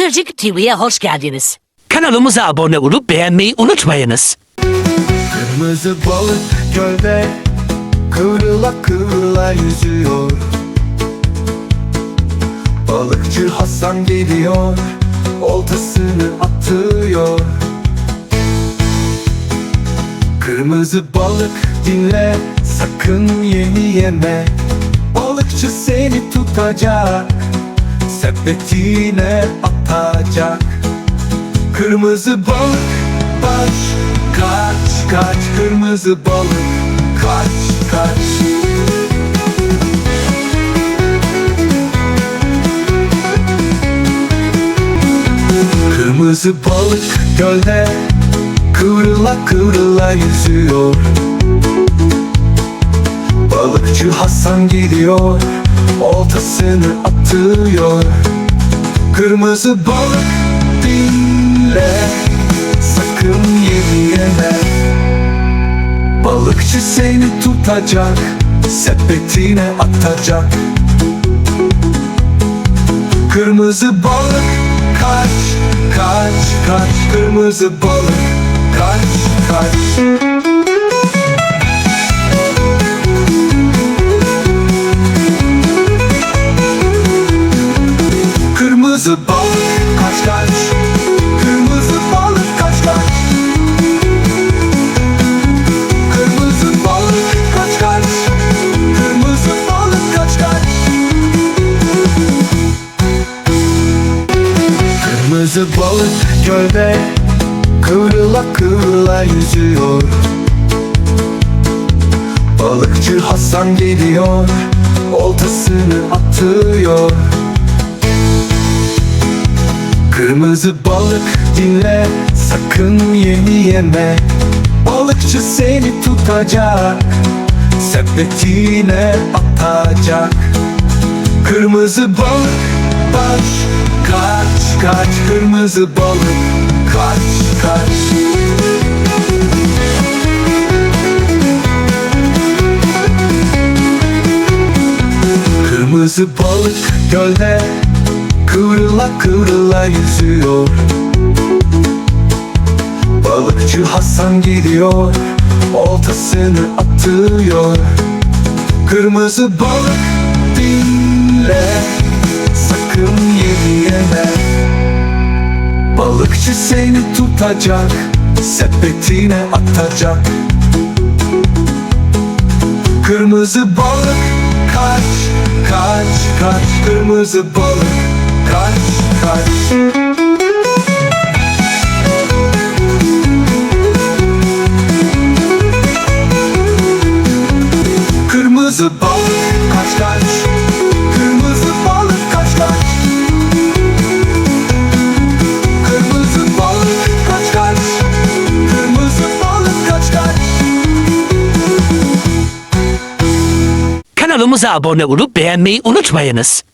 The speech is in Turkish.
Pıtırcık TV'ye hoş geldiniz. Kanalımıza abone olup beğenmeyi unutmayınız. Kırmızı balık gölde Kıvrıla kıvrıla yüzüyor Balıkçı Hasan geliyor Oltasını atıyor Kırmızı balık dinle Sakın yemi yeme Balıkçı seni tutacak Sepetine atacak. Kırmızı balık baş kaç kaç. Kırmızı balık kaç kaç. Kırmızı balık gölde Kıvrıla kıvrıla yüzüyor. Balıkçı Hasan geliyor Oltasını atıyor. Kırmızı balık dinle. Sakın yemi yeme Balıkçı seni tutacak Sepetine atacak. Kırmızı balık kaç kaç kaç. Kırmızı balık kaç kaç Kırmızı balık kaç kaç? Kırmızı balık kaç kaç? Kırmızı balık kaç kaç? Kırmızı balık kaç kaç? Kırmızı balık gölde Kıvrıla kıvrıla yüzüyor. Balıkçı Hasan geliyor Oltasını atıyor Kırmızı balık dinle Sakın yemi yeme. Balıkçı seni tutacak Sepetine atacak. Kırmızı balık baş kaç kaç. Kırmızı balık kaç kaç. Kırmızı balık gölde Kıvrıla kıvrıla yüzüyor. Balıkçı Hasan geliyor Oltasını atıyor. Kırmızı balık dinle Sakın yemi yeme Balıkçı seni tutacak Sepetine atacak. Kırmızı balık kaç kaç kaç. Kırmızı balık Kırmızı balık kaç kaç. Kırmızı balık kaç kaç. Kırmızı balık kaç kaç. Kırmızı balık kaç kaç. Kanalımıza abone olup beğenmeyi unutmayınız.